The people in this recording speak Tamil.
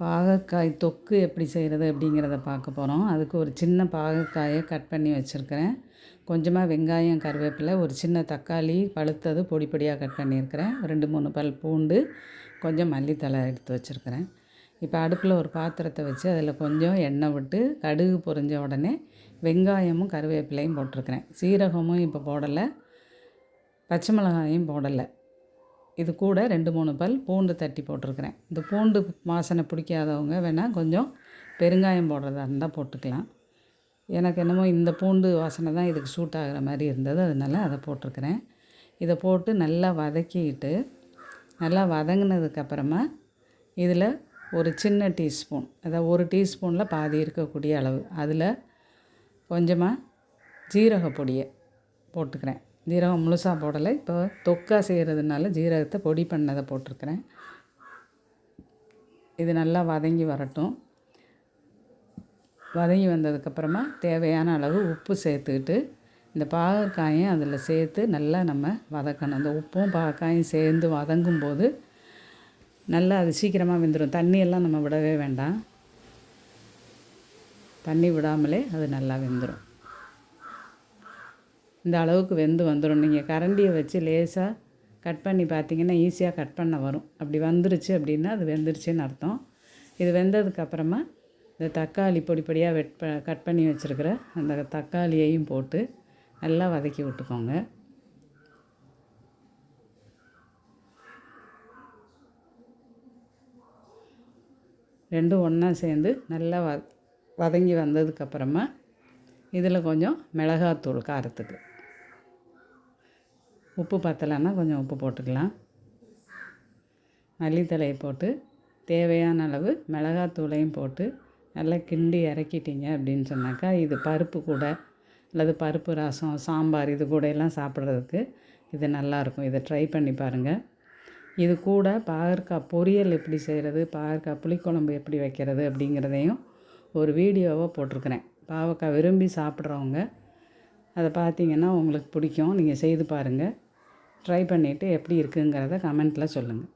பாகற்காய் தொக்கு எப்படி செய்கிறது அப்படிங்கிறத பார்க்க போகிறோம் அதுக்கு ஒரு சின்ன பாகக்காயை கட் பண்ணி வச்சுருக்கிறேன். கொஞ்சமாக வெங்காயம் கருவேப்பிலை ஒரு சின்ன தக்காளி பழுத்தது பொடி பொடியாக கட் பண்ணியிருக்கிறேன். ரெண்டு மூணு பல் பூண்டு கொஞ்சம் மல்லித்தழை எடுத்து வச்சுருக்கிறேன். இப்போ அடுப்பில் ஒரு பாத்திரத்தை வச்சு அதில் கொஞ்சம் எண்ணெய் விட்டு கடுகு பொரிஞ்ச உடனே வெங்காயமும் கருவேப்பிலையும் போட்டிருக்கிறேன். சீரகமும் இப்போ போடலை. பச்சை மிளகாயும் போடலை. இது கூட ரெண்டு மூணு பல் பூண்டு தட்டி போட்டிருக்கிறேன். இந்த பூண்டு வாசனை பிடிக்காதவங்க வேணால் கொஞ்சம் பெருங்காயம் போடுறதா இருந்தால் போட்டுக்கலாம். எனக்கு என்னமோ இந்த பூண்டு வாசனை தான் இதுக்கு சூட் ஆகிற மாதிரி இருந்தது. அதனால அதை போட்டிருக்கிறேன். இதை போட்டு நல்லா வதக்கிட்டு நல்லா வதங்கினதுக்கப்புறமா இதில் ஒரு சின்ன டீஸ்பூன் அதாவது ஒரு டீஸ்பூனில் பாதி இருக்கக்கூடிய அளவு. அதில் கொஞ்சமாக ஜீரக பொடியை போட்டுக்கிறேன். ஜீரகம் முழுசாக போடலை. இப்போ தொக்கா செய்கிறதுனால ஜீரகத்தை பொடி பண்ணதை போட்டிருக்கிறேன். இது நல்லா வதங்கி வரட்டும். வதங்கி வந்ததுக்கப்புறமா தேவையான அளவு உப்பு சேர்த்துக்கிட்டு இந்த பாகற்காயும் அதில் சேர்த்து நல்லா நம்ம வதக்கணும். அந்த உப்பும் பாகற்காயும் சேர்ந்து வதங்கும் போது நல்லா அது சீக்கிரமாக வெந்துடும் தண்ணியெல்லாம் நம்ம விடவே வேண்டாம். தண்ணி விடாமலே அது நல்லா வெந்துடும் இந்த அளவுக்கு வெந்து வந்துடும் நீங்கள் கரண்டியை வச்சு லேசாக கட் பண்ணி பார்த்தீங்கன்னா ஈஸியாக கட் பண்ண வரும். அப்படி வந்துருச்சு அப்படின்னா அது வெந்துருச்சுன்னு அர்த்தம். இது வெந்ததுக்கப்புறமா இந்த தக்காளி பொடி பொடியாக வெட் ப கட் பண்ணி வச்சுருக்கிற அந்த தக்காளியையும் போட்டு நல்லா வதக்கி விட்டுக்கோங்க. ரெண்டும் ஒன்றா சேர்ந்து நல்லா வ வதங்கி வந்ததுக்கப்புறமா இதில் கொஞ்சம் மிளகாத்தூள் காரத்துக்கு. உப்பு பத்தலைன்னா கொஞ்சம் உப்பு போட்டுக்கலாம். மல்லித்தழையை போட்டு தேவையான அளவு மிளகாத்தூளையும் போட்டு நல்லா கிண்டி இறக்கிட்டீங்க அப்படின்னு சொன்னாக்கா இது பருப்பு கூட அல்லது பருப்பு ரசம் சாம்பார் இது கூட எல்லாம் சாப்பிட்றதுக்கு இது நல்லாயிருக்கும். இதை ட்ரை பண்ணி பாருங்கள் இது கூட பாகற்காய் பொரியல் எப்படி செய்கிறது பாகற்காய் புளிக்குழம்பு எப்படி வைக்கிறது அப்படிங்கிறதையும் ஒரு வீடியோவாக போட்டிருக்கிறேன். பாவக்காய் விரும்பி சாப்பிட்றவங்க அதை பார்த்தீங்கன்னா உங்களுக்கு பிடிக்கும். நீங்கள் செய்து பாருங்கள் ட்ரை பண்ணிவிட்டு எப்படி இருக்குங்கிறத கமெண்ட்டில் சொல்லுங்கள்